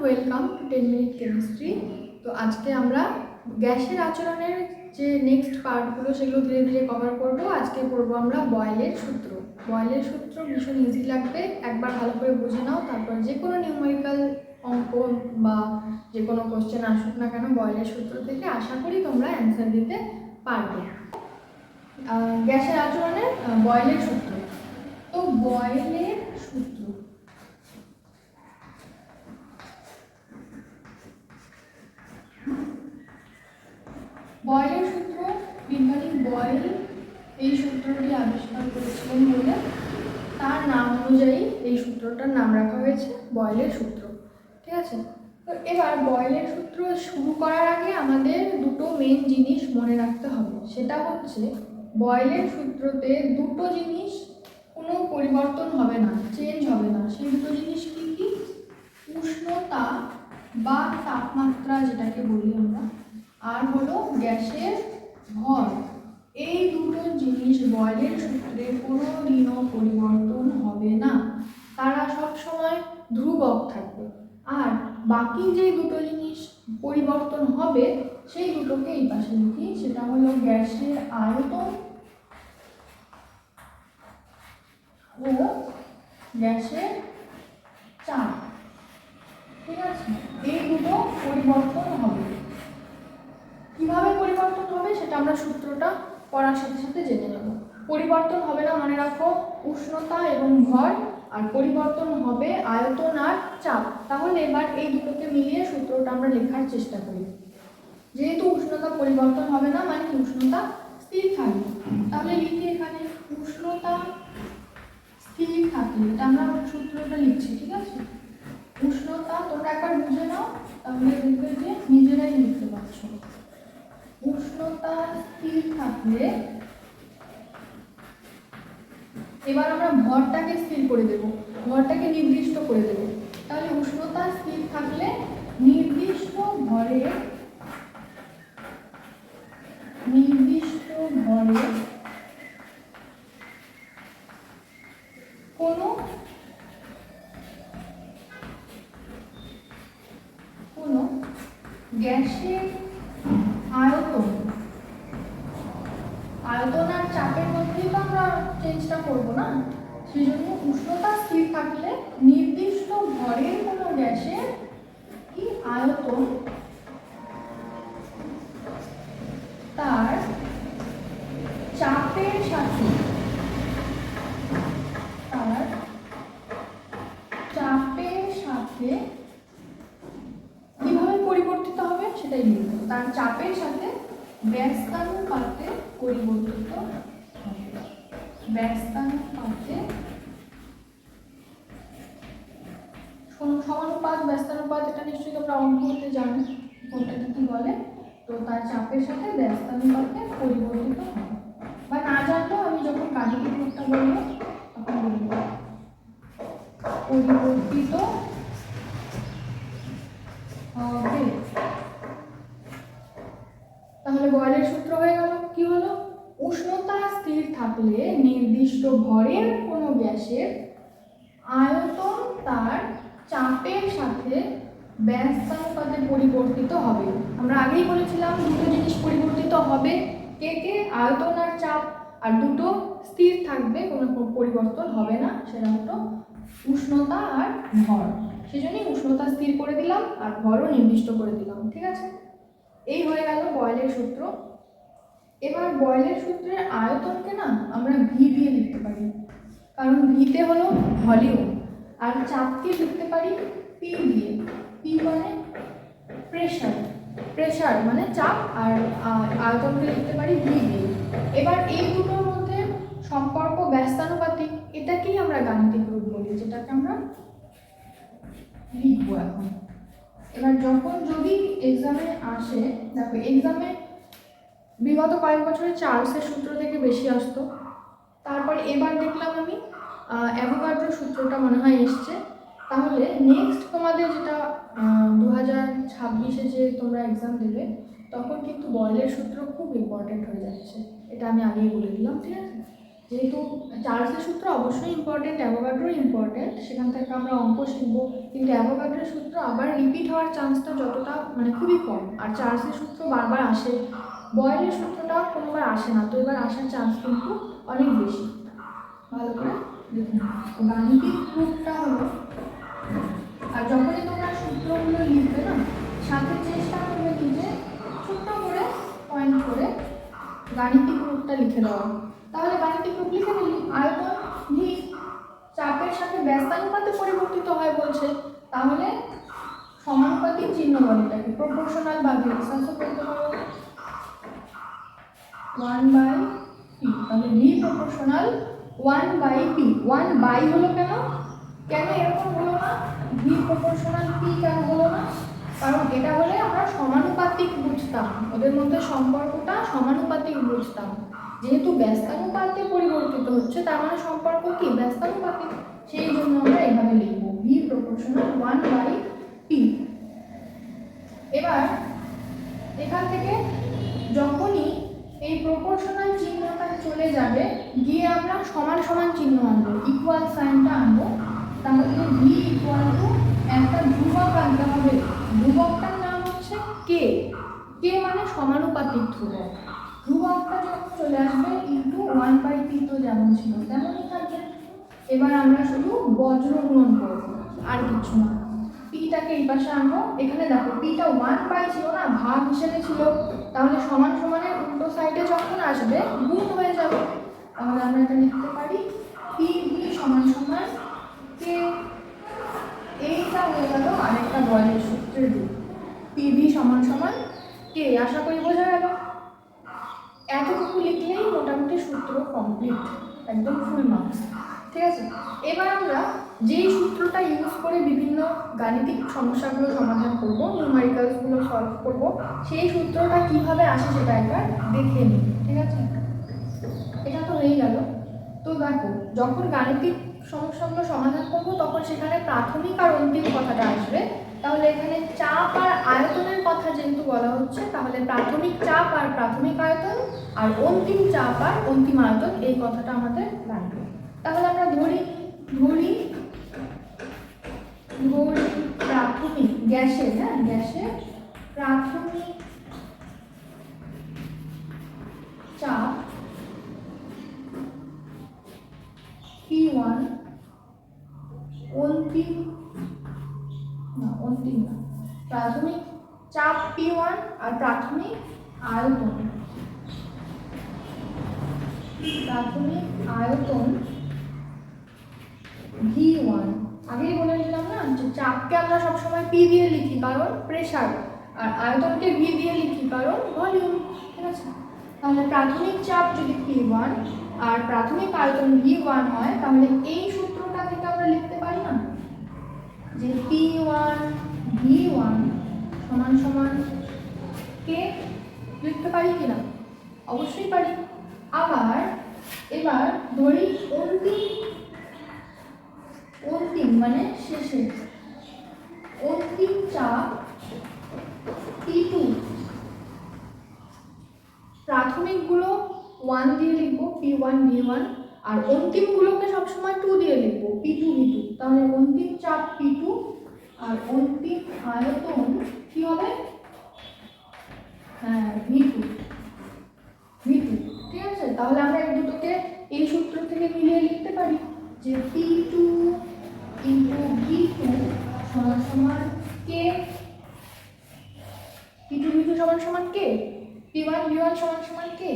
Welcome to ten minute chemistry তো আজকে আমরা গ্যাসের আচরণের যে নেক্সট পার্টগুলো সেগুলো ধীরে ধীরে কভার করব। আজকে পড়ব আমরা বয়েলের সূত্র। বয়েলের সূত্র ভীষণ ইজি লাগবে। একবার ভালো করে বুঝে নাও, তারপর যে কোনো নিউমেরিক্যাল অঙ্ক বা যে কোনো কোশ্চেন আসুক না কেন, বয়েলের সূত্র থেকে আশা করি তোমরা অ্যান্সার দিতে পারবে। গ্যাসের আচরণের বয়েলের সূত্র। তো বয়েলের সূত্র বয়েলের সূত্র বিজ্ঞানী বয়েল এই সূত্রটি আবিষ্কার করেছিলেন বলে তার নাম অনুযায়ী এই সূত্রটার নাম রাখা হয়েছে, বয়েলের সূত্র। ঠিক আছে? তো এবার বয়েলের সূত্র শুরু করার আগে আমাদের দুটো মেন জিনিস মনে রাখতে হবে। সেটা হচ্ছে, বয়েলের সূত্রতে দুটো জিনিস কোনো পরিবর্তন হবে না চেঞ্জ হবে না। সেই দুটো জিনিস কি কি? উষ্ণতা বা তাপমাত্রা যেটাকে বলি আমরা। আর হলো গ্যাসের ভর এই দুটো জিনিস বয়েলের সূত্রে কোনো দিনও পরিবর্তন হবে না। তারা সবসময় ধ্রুবক থাকবে। আর বাকি যে দুটো জিনিস পরিবর্তন হবে, সেই দুটোকে এই পাশে লিখি, সেটা হলো গ্যাসের আয়তন ও গ্যাসের চাপ। ঠিক আছে? এই দুটো পরিবর্তন হবে। কীভাবে পরিবর্তন হবে সেটা আমরা সূত্রটা পড়ার সাথে সাথে জেনে নেব। পরিবর্তন হবে না মনে রাখো, উষ্ণতা এবং ভর, আর পরিবর্তন হবে আয়তন আর চাপ। তাহলে এবার এই দুটোকে মিলিয়ে সূত্রটা আমরা লেখার চেষ্টা করি। যেহেতু উষ্ণতা পরিবর্তন হবে না মানে উষ্ণতা স্থির থাকবে। তাহলে লিখি এখানে, উষ্ণতা স্থির থাকলে, এটা আমরা সূত্রটা লিখছি, ঠিক আছে? উষ্ণতা, তোমরা একবার বুঝে নাও, তাহলে দেখবে যে নিজেরাই লিখতে পারছ। উষ্ণতা স্থির থাকলে এবার আমরা ভরটাকে স্থির করে দেব, ভরটাকে নির্দিষ্ট করে দেব। তাহলে উষ্ণতা স্থির থাকলে নির্দিষ্ট ভরে নির্দিষ্ট ভরে কোনো কোনো গ্যাসের আয়তন। আয়তন আর চাপের মধ্যেই তো আমরা চেঞ্জটা করব না? সেই জন্য উষ্ণতা স্থির থাকলে নির্দিষ্ট ভরের কোনো গ্যাসের কি আয়তন তার চাপের সাথে তার চাপের সাথে কীভাবে পরিবর্তিত হবে সেটাই লিখব তার চাপের সাথে ব্যস্তানুপাতে পরিবর্তিত হবে ব্যস্তানুপাতে সম- সমানুপাত ব্যস্তানুপাত এটা নিশ্চয়ই তোমরা অঙ্ক করতে জানো কোনটাকে কি বলে? তো তার চাপের সাথে ব্যস্তানুপাতে পরিবর্তিত হবে বা না জানলেও আমি যখন গাণিতিক রূপটা বলব, তখন বলব। পরিবর্তিত হবে তাহলে বয়েলের সূত্র হয়ে গেল, কি হলো? উষ্ণতা স্থির থাকলে নির্দিষ্ট ভরের কোনো গ্যাসের আয়তন তার চাপের সাথে ব্যস্তানুপাতে পরিবর্তিত হবে। আমরা আগেই বলেছিলাম দুটো জিনিস পরিবর্তিত হবে। কে কে? আয়তন আর চাপ। আর দুটো স্থির থাকবে, কোনো পরিবর্তন হবে না। সেটা হলো উষ্ণতা আর ভর। সেজন্যই উষ্ণতা স্থির করে দিলাম আর ভরও নির্দিষ্ট করে দিলাম, ঠিক আছে? এই হয়ে গেল বয়েলের সূত্র। এবার বয়েলের সূত্রের আয়তনকে না আমরা ভি দিয়ে লিখতে পারি। কারণ ভিতে হলো ভলিউম। আর চাপকে লিখতে পারি পি দিয়ে। পি মানে প্রেশার প্রেশার মানে চাপ আর আয়তনকে লিখতে পারি ভি দিয়ে এবার এই দুটোর মধ্যে সম্পর্ক, ব্যস্তানুপাতিক এটাকেই আমরা গাণিতিক রূপ বলি, যেটাকে আমরা লিখব এখন। এবার যখন যদি এক্সামে আসে, দেখো এক্সামে বিগত কয়েক বছরে চার্লসের সূত্র থেকে বেশি আসতো। তারপর এবার দেখলাম আমি অ্যাভোগাড্রো সূত্রটা মনে হয় এসছে। তাহলে নেক্সট তোমাদের যেটা দু হাজার ছাব্বিশে যে তোমরা এক্সাম দেবে, তখন কিন্তু বয়েলের সূত্র খুব ইম্পর্টেন্ট হয়ে যাচ্ছে। এটা আমি আগেই বলে দিলাম, ঠিক আছে? যেহেতু চার্লসের সূত্র অবশ্যই ইম্পর্টেন্ট অ্যাভোগাড্রো ইম্পর্টেন্ট সেখান থেকে আমরা অঙ্ক শিখব। কিন্তু অ্যাভোগাড্রোর সূত্র আবার রিপিট হওয়ার চান্সটা যতটা মানে খুবই কম। আর চার্লসের সূত্র বারবার আসে। বয়েলের সূত্রটা কোনোবার আসে না, তো এবার আসার চান্স কিন্তু অনেক বেশি। ভালো করে দেখুন গাণিতিক রূপটা হলো আর যখনই তোমরা সূত্রগুলো লিখবে না, সাথে চেষ্টা করবে যে ছোট্ট করে পয়েন্ট করে গাণিতিক রূপটা লিখে দেওয়া তাহলে গাণিতিক রূপ লিখে দিলি আয়তন ভি চাপের সাথে ব্যস্তানুপাতে পরিবর্তিত হয় বলছে, তাহলে সমানুপাতিক চিহ্ন বলে এটাকে প্রপোর্শনাল বা ভেক্সাসও বলতে পারো ওয়ান বাই পি তাহলে V proportional one by P one by হলো কেন? কেন এরকম হলো না? ভি প্রপোর্শনাল পি কেন হলো না? কারণ এটা হলে আমরা সমানুপাতিক বুঝতাম। ওদের মধ্যে সম্পর্কটা সমানুপাতিক বুঝতাম। যেহেতু ব্যস্তানুপাতে পরিবর্তিত হচ্ছে, তার মানে সম্পর্ক কি? ব্যস্তানুপাতিক। সেই জন্য আমরা এভাবে লিখব। V proportional one by P এবার এখান থেকে যখনই এই প্রপোর্শনাল চিহ্নটা চলে যাবে, গিয়ে আমরা সমান সমান চিহ্ন আনব ইকুয়াল সাইনটা আনব। তাহলে ভি ইকুয়াল টু একটা ধ্রুবক আনতে হবে। ধ্রুবকটার নাম হচ্ছে কে কে মানে সমানুপাতিক ধ্রুবক। ধ্রুবকটা যখন চলে আসবে ইন্টু ওয়ান বাই পি তো যেমন ছিল, তেমনই থাকবে। এবার আমরা শুধু বজ্র গুণন করব, আর কিছু না। পিটাকে এই পাশে আনব। এখানে দেখো পিটা ওয়ান বাই ছিল না, ভাগ হিসেবে ছিল। তাহলে সমান সমানের উল্টো সাইডে যখন আসবে, গুণ হয়ে যাবে। তাহলে আমরা এটা লিখতে পারি পি ভি সমান সমান কে? এইটা হয়ে গেল আরেকটা বলের সূত্রের রূপ। পি ভি সমান সমান কে? আশা করি বোঝা গেল। এতটুকু লিখলেই মোটামুটি সূত্র কমপ্লিট একদম ফুল মার্কস ঠিক আছে? এবার আমরা যেই সূত্রটা ইউজ করে বিভিন্ন গাণিতিক সমস্যাগুলো সমাধান করব নিউমারিক্যালসগুলো সলভ করব, সেই সূত্রটা কীভাবে আসে সেটা একবার দেখে নিই। ঠিক আছে? এটা তো হয়ে গেল। তো দেখো, যখন গাণিতিক সমস্যাগুলো সমাধান করব, তখন সেখানে প্রাথমিক আর অন্তিম কথাটা আসবে। তাহলে এখানে চাপ আর আয়তনের কথা যেহেতু বলা হচ্ছে, তাহলে প্রাথমিক চাপ আর প্রাথমিক আয়তন আর অন্তিম চাপ আর অন্তিম আয়তন, এই কথাটা আমাদের লাগবে। তাহলে আমরা ধরি ধরি ধরি প্রাথমিক গ্যাসে হ্যাঁ গ্যাসে প্রাথমিক চাপ P1 প্রাথমিক চাপ পি ওয়ান আর প্রাথমিক আয়তন। প্রাথমিক আয়তন ভি ওয়ান আগেই বলে দিলাম না যে চাপকে আমরা সবসময় পি দিয়ে লিখি, কারণ প্রেশার আর আয়তনকে ভি দিয়ে লিখি, কারণ ভলিউম ঠিক আছে? তাহলে প্রাথমিক চাপ যদি পি ওয়ান আর প্রাথমিক আয়তন ভি ওয়ান হয়, তাহলে এই সূত্রটা থেকে আমরা লিখতে পারি না? যে পি ওয়ান ভি ওয়ান সমান সমান কে লিখতে পারি কি না অবশ্যই পারি। আবার, এবার ধরি অন্তিম অন্তিম মানে শেষে। অন্তিম চাপ পি টু প্রাথমিকগুলো ওয়ান দিয়ে লিখব পি ওয়ান ভি ওয়ান আর অন্তিমগুলোকে সবসময় টু দিয়ে লিখব পি টু ভি টু তাহলে অন্তিম চাপ পি টু আর অন্তিম আয়তন কি হবে? হ্যাঁ ভি টু ভি টু ঠিক আছে? তাহলে আমরা এই দুটোকে এই সূত্র থেকে মিলিয়ে লিখতে পারি যে P two into V two সমান সমান K P two V two সমান সমান K P one V one সমান সমান কে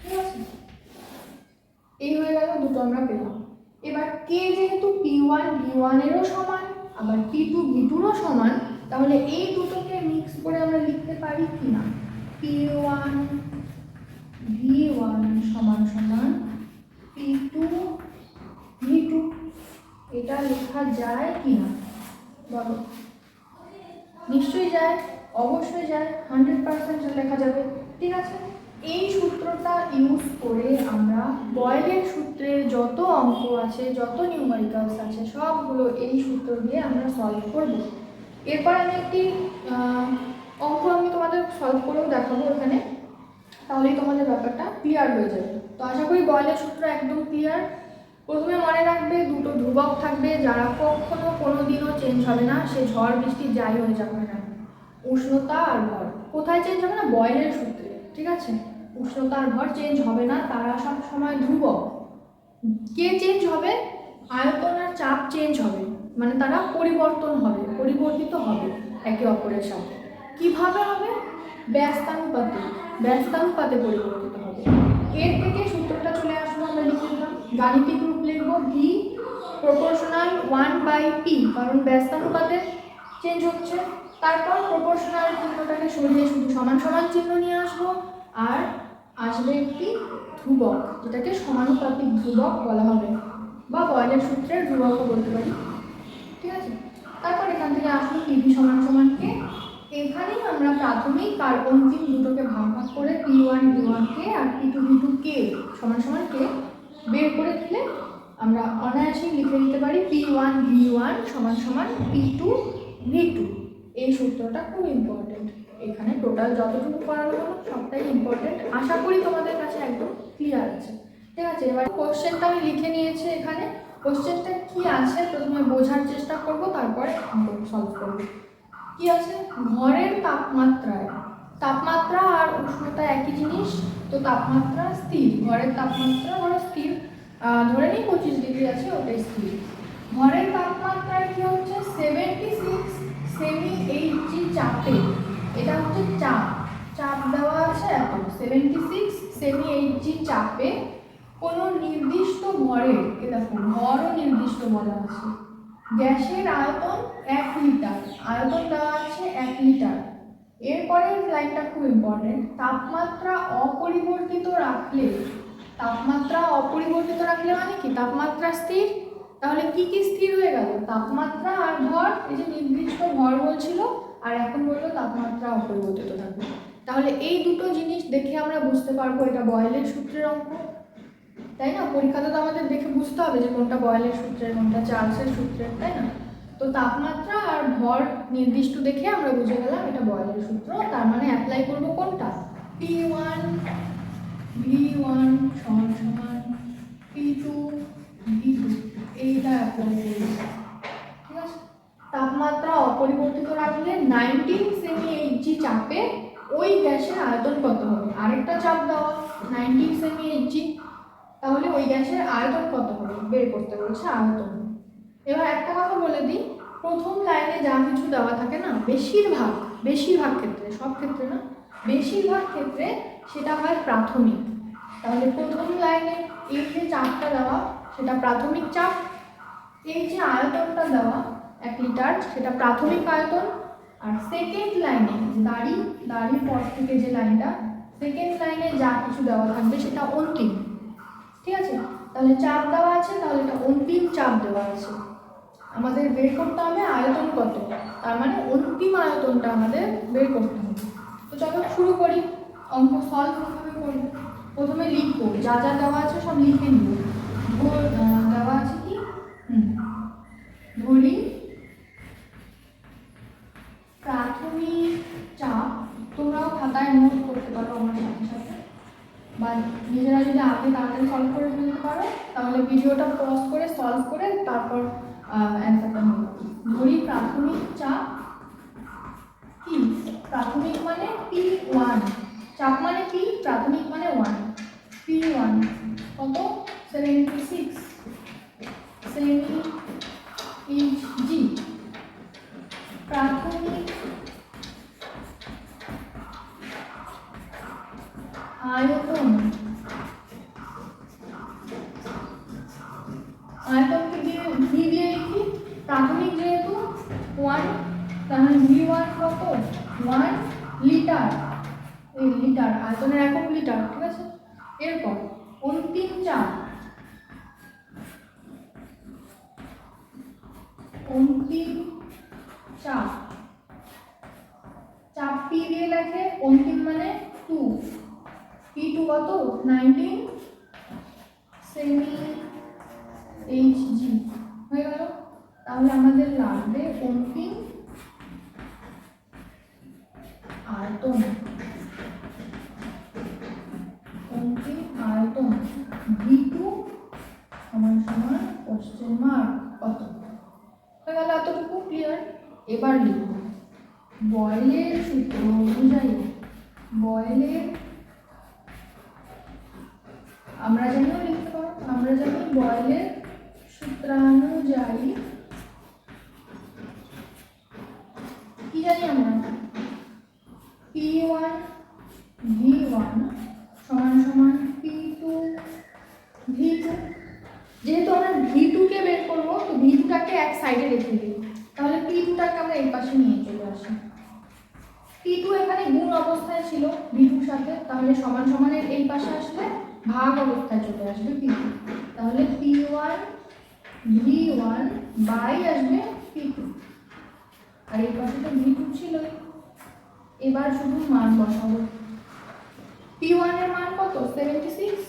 ঠিক আছে? এই হয়ে গেল দুটো আমরা পেলাম। এবার কে যেহেতু পি ওয়ান ভি ওয়ানেরও সমান আবার পি টু ভি টুরও সমান, তাহলে এই দুটোকে মিক্স করে আমরা লিখতে পারি কি না পি ওয়ান ভি ওয়ান সমান সমান পি টু ভি টু এটা লেখা যায় কি না বলো। নিশ্চয়ই যায়, অবশ্যই যায় হান্ড্রেড পার্সেন্ট লেখা যাবে, ঠিক আছে? এই সূত্রটা ইউজ করে আমরা বয়েলের সূত্রের যত অঙ্ক আছে, যত নিউমারিক্যালস আছে, সবগুলো এই সূত্র দিয়ে আমরা সলভ করব। এরপর আমি একটি অঙ্ক আমি তোমাদের সলভ করেও দেখাবো এখানে। তাহলেই তোমাদের ব্যাপারটা ক্লিয়ার হয়ে যাবে। তো আশা করি বয়লের সূত্র একদম ক্লিয়ার প্রথমে মনে রাখবে দুটো ধ্রুবক থাকবে, যারা কখনো কোনো দিনও চেঞ্জ হবে না, সে ঝড়, বৃষ্টি, যাই হয়ে যাবে না উষ্ণতা আর ভর কোথায় চেঞ্জ হবে না? বয়লের সূত্রে, ঠিক আছে? উষ্ণতা আর ভর চেঞ্জ হবে না, তারা সব সময় ধ্রুবক। কে চেঞ্জ হবে? আয়তন আর চাপ চেঞ্জ হবে। মানে তারা পরিবর্তন হবে, পরিবর্তিত হবে একে অপরের সাথে। কীভাবে হবে? ব্যস্তানুপাতে ব্যস্তানুপাতে পরিবর্তিত হবে। এর থেকে সূত্রটা চলে আসব আমরা লিখে দিলাম। গাণিতিক রূপ লিখব V proportional one by P কারণ ব্যস্তানুপাতে চেঞ্জ হচ্ছে। তারপর প্রপোর্শনাল চিহ্নটাকে সরিয়ে শুধু সমান সমান চিহ্ন নিয়ে আসব। আর আসবে একটি ধ্রুবক, যেটাকে সমানুপাতিক ধ্রুবক বলা হবে, বা বয়লের সূত্রের ধ্রুবকও বলতে পারি। ঠিক আছে? তারপর এখান থেকে আসলো টিভি সমান সমানকে এখানেই আমরা প্রাথমিক আর অন্তিম দুটোকে ভাগ ভাগ করে পি ওয়ান ভি ওয়ানকে আর পি টু ভি টু কে সমান সমান কে বের করে দিলে আমরা অনায়াসেই লিখে দিতে পারি পি ওয়ান ভি ওয়ান সমান সমান পি টু ভি টু এই সূত্রটা খুব ইম্পর্টেন্ট এখানে টোটাল যতটুকু করানো হলো সবটাই ইম্পর্টেন্ট আশা করি তোমাদের কাছে একদম ক্লিয়ার আছে। ঠিক আছে, এবার কোশ্চেনটা আমি লিখে নিয়েছি এখানে। কোশ্চেনটা কি আছে? প্রথমে বোঝার চেষ্টা করব, তারপরে সলভ করব। কি আছে? ঘরের তাপমাত্রায়। তাপমাত্রা আর উষ্ণতা একই জিনিস, তো তাপমাত্রা স্থির। ঘরের তাপমাত্রা ধরো স্থির। ধরে নিই পঁচিশ ডিগ্রি আছে, ওটাই স্থির। ঘরের তাপমাত্রায় কি হচ্ছে? সেভেন্টি সিক্স সেমি এইচজি চাপে। এটা হচ্ছে চাপ। চাপ দেওয়া আছে এত সেভেন্টি সিক্স সেমি এইচজি চাপে কোনো নির্দিষ্ট ভরের এ দেখো ভরও নির্দিষ্ট বলা আছে। গ্যাসের আয়তন এক লিটার। আয়তন দেওয়া আছে এক লিটার। এরপরের লাইনটা খুব ইম্পর্টেন্ট তাপমাত্রা অপরিবর্তিত রাখলে, তাপমাত্রা অপরিবর্তিত রাখলে মানে কি? তাপমাত্রা স্থির? তাহলে কি কি স্থির হয়ে গেল? তাপমাত্রা আর ভর, এই যে নির্দিষ্ট ভর বলছিল আর এখন বলল তাপমাত্রা অপরিবর্তিত থাকবে। তাহলে এই দুটো জিনিস দেখে আমরা বুঝতে পারব এটা বয়েলের সূত্রের অঙ্ক। তাই না? পরীক্ষাতে তো আমাদের দেখে বুঝতে হবে যে কোনটা বয়েলের সূত্রের কোনটা চার্লসের সূত্রের তাই না? তো তাপমাত্রা আর ভর নির্দিষ্ট দেখে আমরা বুঝে গেলাম এটা বয়েলের সূত্র তার মানে অ্যাপ্লাই করব কোনটা? পি ওয়ান ভি ওয়ান সমান সমান পি টু ভি টু এইটা অ্যাপ্লাই করব। তাপমাত্রা অপরিবর্তিত রাখলে নাইনটিন সেমি এইচজি চাপে ওই গ্যাসের আয়তন কত হবে? আরেকটা চাপ দেওয়া নাইনটিন সেমি এইচজি তাহলে ওই গ্যাসের আয়তন কত হবে? বের করতে বলছে আয়তন। এবার একটা কথা বলে দিই, প্রথম লাইনে যা কিছু দেওয়া থাকে না, বেশিরভাগ বেশিরভাগ ক্ষেত্রে, সব ক্ষেত্রে না, বেশিরভাগ ক্ষেত্রে সেটা হয় প্রাথমিক। তাহলে প্রথম লাইনে এই যে চাপটা দেওয়া, সেটা প্রাথমিক চাপ, এই যে আয়তনটা দেওয়া এক লিটার, সেটা প্রাথমিক আয়তন আর সেকেন্ড লাইনে দাড়ি, দাড়ির পর থেকে যে লাইনটা সেকেন্ড লাইনে যা কিছু দেওয়া থাকবে সেটা অন্তিম। ঠিক আছে? তাহলে চাপ দেওয়া আছে, তাহলে এটা অন্তিম চাপ দেওয়া আছে। আমাদের বের করতে হবে আয়তন কত? তার মানে অন্তিম আয়তনটা আমাদের বের করতে হবে। তো চলো শুরু করি। অঙ্ক সলভ কীভাবে করব? প্রথমে লিখব। যা যা দেওয়া আছে সব লিখে নিব। দেওয়া আছে কি? হুম। ধরি। প্রাথমিক চাপ তোমরাও খাতায় নোট করতে পারো আমার সাথে সাথে। বা নিজেরা যদি আগে তাড়াতাড়ি সলভ করে ফেলতে পারো, তাহলে ভিডিওটা পজ করে সলভ করে তারপর অ্যান্সারটা নেব ধরি প্রাথমিক চাপ কি প্রাথমিক মানে পি ওয়ান চাপ মানে কি প্রাথমিক মানে ওয়ান পি ওয়ান কত? Seventy six cm H G প্রাথমিক আয়তন। আয়তনকে দিয়ে ভি দিয়ে লিখি। প্রাথমিক যেহেতু ওয়ান তাহলে ভি ওয়ান কত? ওয়ান লিটার এই লিটার আয়তনের একক লিটার ঠিক আছে? এরপর অন্তিম চাপ। অন্তিম চাপ। চাপ পি দিয়ে লেখে অন্তিম মানে টু পি টু কত? নাইনটিন সেমি এইচ জি হয়ে গেল? তাহলে আমাদের লাগবে পম্পিং আয়তন। পম্পিং আয়তন? ভি টু সমান সমান কোশ্চেন মার্ক কত? হয়ে গেল এতটুকু ক্লিয়ার এবার লিখুন বয়েলের সূত্র অনুযায়ী বয়েলের আমরা জানিও লিখতে পারো আমরা জানি বয়েলের সূত্রানুযায়ী কি জানি আমরা? পি ওয়ান ভি ওয়ান সমান সমান পি টু ভি টু যেহেতু আমরা ভি টুকে বের করব, তো ভি টুটাকে এক সাইডে রেখে দিই। তাহলে পি টুটাকে আমরা এই পাশে নিয়ে চলে আসি। পি টু এখানে গুণ অবস্থায় ছিল ভি টুর সাথে, তাহলে সমান সমানের এই পাশে আসলে ভাগ অবস্থায় চলে আসবে টু তাহলে P one V one by আসবে পি টু আর এই পাশে তো ভি টু ছিলই এবার শুধু মান বসাবো। পি ওয়ানের মান কত? Seventy six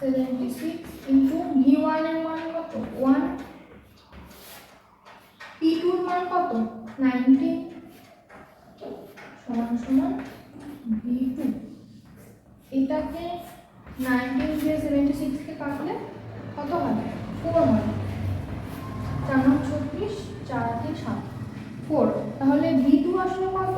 seventy six into V ওয়ানের মান কত? ওয়ান পি টুর মান কত? নাইনটি সমান সমান ভি টু এটাকে নাইনটিন দিয়ে সেভেন্টি সিক্সকে কাটলে কত হয় ফোর হয় চার নং ছত্রিশ, চার আটে সাত। ফোর তাহলে ভি টু আসলো কত?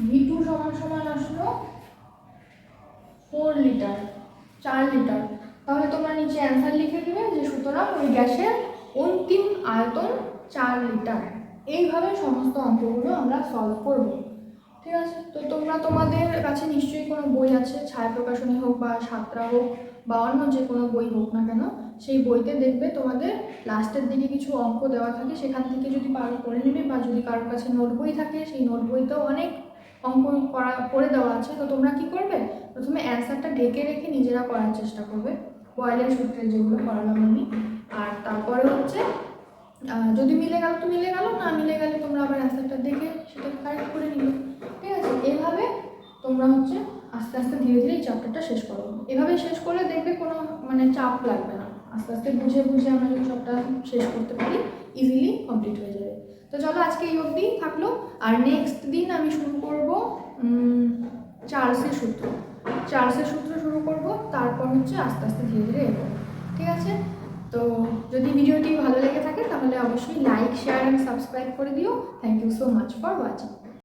ভি টু সমান সমান আসলো ফোর লিটার চার লিটার তাহলে তোমরা নিচে অ্যান্সার লিখে দেবে যে সুতরাং ওই গ্যাসের অন্তিম আয়তন চার লিটার এইভাবে সমস্ত অঙ্কগুলো আমরা সলভ করব। ঠিক আছে, তো তোমরা তোমাদের কাছে নিশ্চয়ই কোনো বই আছে, ছায়া প্রকাশনী হোক বা সাতরা হোক বা অন্য যে কোনো বই হোক না কেন, সেই বইতে দেখবে তোমাদের লাস্টের দিকে কিছু অঙ্ক দেওয়া থাকে, সেখান থেকে যদি পারো করে নেবে বা যদি কারোর কাছে নোট বই থাকে, সেই নোট বইতেও অনেক অঙ্ক করা করে দেওয়া আছে, তো তোমরা কি করবে? প্রথমে অ্যান্সারটা ঢেকে রেখে নিজেরা করার চেষ্টা করবে বয়েলের সূত্রে যেগুলো করালাম আমি। আর তারপরে হচ্ছে যদি মিলে গেল তো মিলে গেল, না মিলে গেলে তোমরা আবার অ্যান্সারটা দেখে সেটাকে কারেক্ট করে নিবে ঠিক আছে এইভাবে তোমরা হচ্ছে আস্তে ধীরে ধীরে চ্যাপ্টারটা শেষ করব এভাবে শেষ করলে দেখবে কোনো মানে চাপ লাগবে না। আস্তে আস্তে বুঝে বুঝে আমরা যদি সবটা শেষ করতে পারি ইজিলি কমপ্লিট হয়ে যাবে। তো চলো আজকে এই অবধি থাকল। আর নেক্সট দিন আমি শুরু করব চার্লসের সূত্র। চার্লসের সূত্র শুরু করব, তারপর হচ্ছে আস্তে আস্তে ধীরে ধীরে এগোবো। ঠিক আছে? তো যদি ভিডিওটি ভালো লেগে থাকে, তাহলে অবশ্যই লাইক শেয়ার অ্যান্ড সাবস্ক্রাইব করে দিও। Thank you so much for watching